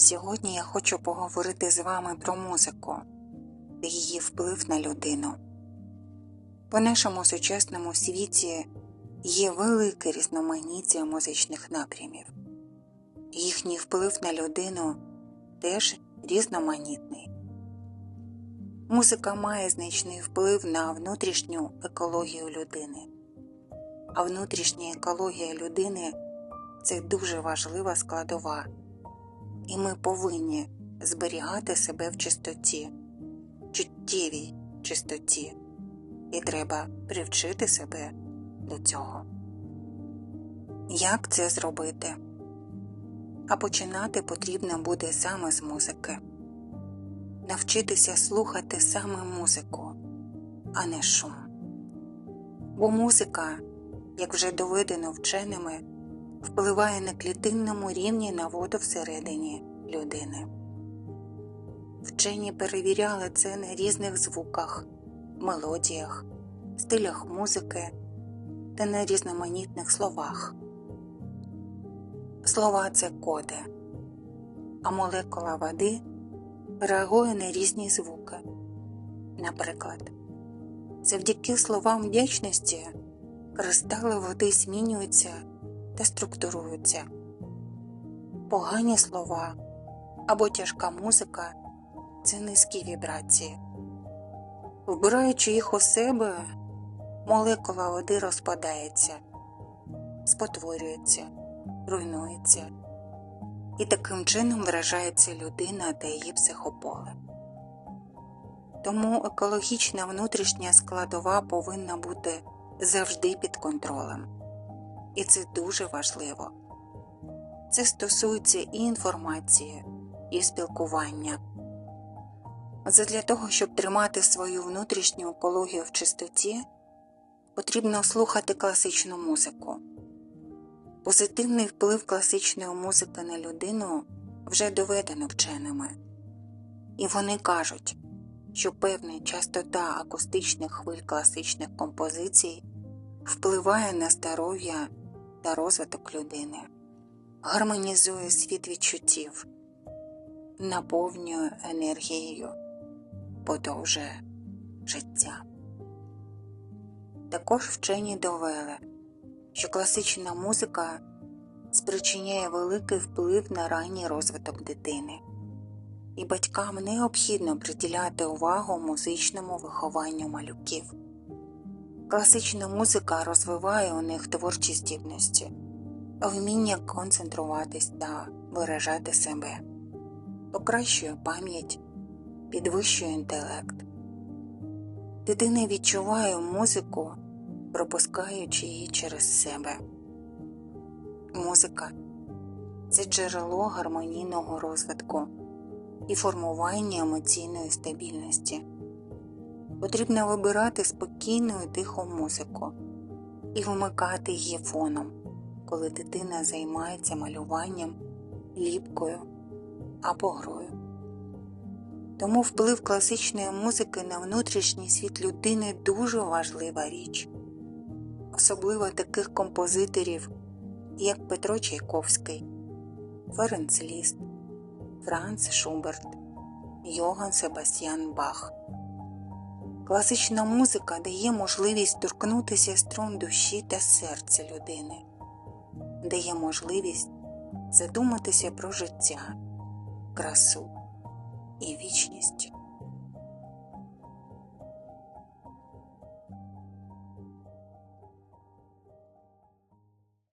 Сьогодні я хочу поговорити з вами про музику та її вплив на людину. По нашому сучасному світі є велике різноманіття музичних напрямів. Їхній вплив на людину теж різноманітний. Музика має значний вплив на внутрішню екологію людини, а внутрішня екологія людини це дуже важлива складова, і ми повинні зберігати себе в чистоті, чуттєвій чистоті, і треба привчити себе до цього. Як це зробити? А починати потрібно буде саме з музики навчитися слухати саме музику, а не шум. Бо музика, як вже доведено вченими, впливає на клітинному рівні на воду всередині людини. Вчені перевіряли це на різних звуках, мелодіях, стилях музики та на різноманітних словах. Слова це коди, а молекула води реагує на різні звуки. Наприклад, завдяки словам вдячності кристали води змінюються та структуруються. Погані слова або тяжка музика це низькі вібрації. Вбираючи їх у себе, молекула води розпадається, спотворюється, руйнується і таким чином вражається людина та її психополе. Тому екологічна внутрішня складова повинна бути завжди під контролем, і це дуже важливо. Це стосується і інформації, і спілкування. Задля того, щоб тримати свою внутрішню екологію в чистоті, потрібно слухати класичну музику. Позитивний вплив класичної музики на людину вже доведено вченими, і вони кажуть, що певна частота акустичних хвиль класичних композицій впливає на здоров'я та розвиток людини, гармонізує світ відчуттів, наповнює енергією, подовжує життя. Також вчені довели що класична музика спричиняє великий вплив на ранній розвиток дитини, і батькам необхідно приділяти увагу музичному вихованню малюків. Класична музика розвиває у них творчі здібності, вміння концентруватись та виражати себе, покращує пам'ять, підвищує інтелект. Дитина відчуває музику пропускаючи її через себе. Музика це джерело гармонійного розвитку і формування емоційної стабільності. Потрібно вибирати спокійну і тиху музику і вмикати її фоном, коли дитина займається малюванням, ліпкою або грою. Тому вплив класичної музики на внутрішній світ людини дуже важлива річ особливо таких композиторів, як Петро Чайковський, Ференц Ліст, Франц Шуберт, Йоган Себастьян Бах. Класична музика дає можливість торкнутися струн душі та серця людини, дає можливість задуматися про життя, красу і вічність.